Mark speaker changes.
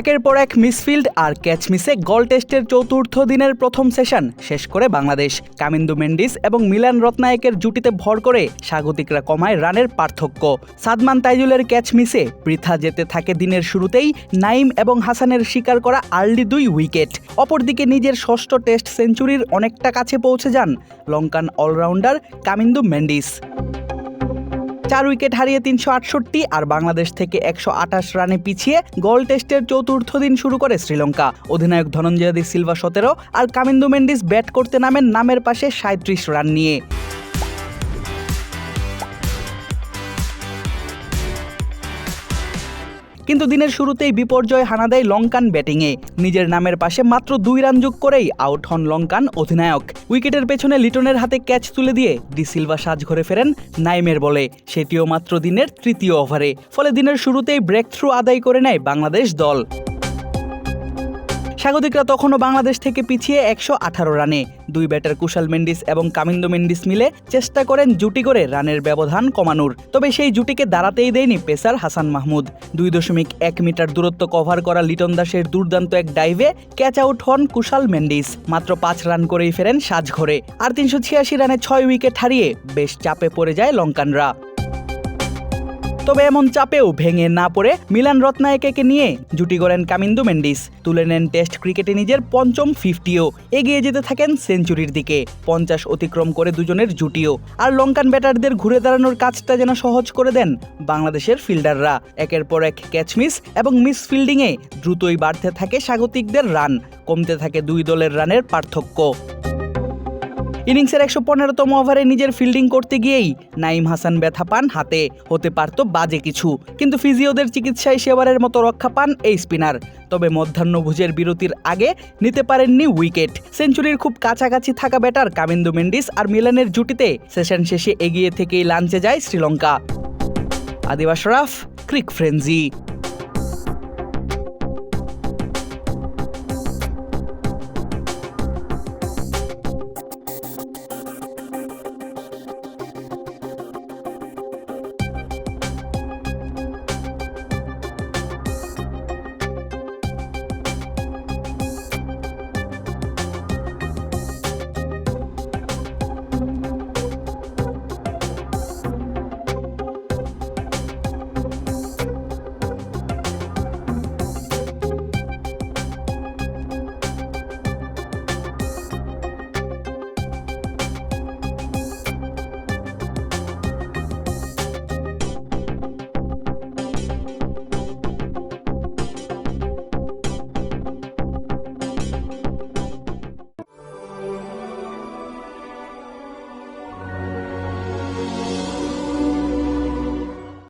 Speaker 1: একের পর এক মিসফিল্ড আর ক্যাচ মিসে গল টেস্টের চতুর্থ দিনের প্রথম সেশন শেষ করে বাংলাদেশ। কামিন্দু মেন্ডিস এবং মিলান রত্নায়কের জুটিতে ভর করে স্বাগতিকরা কমায় রানের পার্থক্য। সাদমান তাইজুলের ক্যাচ মিসে বৃথা যেতে থাকে দিনের শুরুতেই নাইম এবং হাসানের শিকার করা আর্লি দুই উইকেট। অপরদিকে নিজের ষষ্ঠ টেস্ট সেঞ্চুরির অনেকটা কাছে পৌঁছে যান লঙ্কান অলরাউন্ডার কামিন্দু মেন্ডিস। চার উইকেট হারিয়ে তিনশো আটষট্টি আর বাংলাদেশ থেকে একশো আঠাশ রানে পিছিয়ে গোল টেস্টের চতুর্থ দিন শুরু করে শ্রীলঙ্কা। অধিনায়ক ধনঞ্জয় সিলভা সতেরো আর কামিন্দু মেন্ডিস ব্যাট করতে নামেন নামের পাশে সাঁত্রিশ রান নিয়ে। কিন্তু দিনের শুরুতেই বিপর্যয় হানা দেয় লঙ্কান ব্যাটিংয়ে। নিজের নামের পাশে মাত্র দুই রান যোগ করেই আউট হন লঙ্কান অধিনায়ক। উইকেটের পেছনে লিটনের হাতে ক্যাচ তুলে দিয়ে ডি সিলভা সাজ ঘরে ফেরেন নাইমের বলে। সেটিও মাত্র দিনের তৃতীয় ওভারে, ফলে দিনের শুরুতেই ব্রেক থ্রু আদায় করে নেয় বাংলাদেশ দল। স্বাগতিকরা তখনও বাংলাদেশ থেকে পিছিয়ে একশো আঠারো রানে। দুই ব্যাটার কুশাল মেন্ডিস এবং কামিন্দো মেন্ডিস মিলে চেষ্টা করেন জুটি করে রানের ব্যবধান কমানোর। তবে সেই জুটিকে দাঁড়াতেই দেয়নি পেসার হাসান মাহমুদ। দুই দশমিক এক মিটার দূরত্ব কভার করা লিটন দাসের দুর্দান্ত এক ডাইভে ক্যাচ আউট হন কুশাল মেন্ডিস। মাত্র পাঁচ রান করেই ফেরেন সাজঘরে। আর তিনশো ছিয়াশি রানে ছয় উইকেট হারিয়ে বেশ চাপে পড়ে যায় লঙ্কানরা। তবে এমন চাপেও ভেঙে না পড়ে মিলান রত্নায়কে নিয়ে জুটি করেন কামিন্দু মেন্ডিস। তুলে নেন টেস্ট ক্রিকেটে নিজের পঞ্চম ফিফটিও। এগিয়ে যেতে থাকেন সেঞ্চুরির দিকে। পঞ্চাশ অতিক্রম করে দুজনের জুটিও। আর লঙ্কান ব্যাটারদের ঘুরে দাঁড়ানোর কাজটা যেন সহজ করে দেন বাংলাদেশের ফিল্ডাররা। একের পর এক ক্যাচ মিস এবং মিস ফিল্ডিংয়ে দ্রুতই বাড়তে থাকে স্বাগতিকদের রান। কমতে থাকে দুই দলের রানের পার্থক্য। ইনিংসের একশো পনেরোতম ওভারে নিজের ফিল্ডিং করতে গিয়েই নাইম হাসান ব্যথা পান হাতে। হতে পারত বাজে কিছু, কিন্তু ফিজিওদের চিকিৎসায় সেবারের মতো রক্ষা পান এই স্পিনার। তবে মধ্যাহ্নভোজের বিরতির আগে নিতে পারেননি উইকেট। সেঞ্চুরির খুব কাছাকাছি থাকা ব্যাটার কামিন্দু মেন্ডিস আর মিলানের জুটিতে সেশন শেষে এগিয়ে থেকেই লাঞ্চে যায় শ্রীলঙ্কা। আদিবাস রাফ, ক্রিক ফ্রেঞ্জি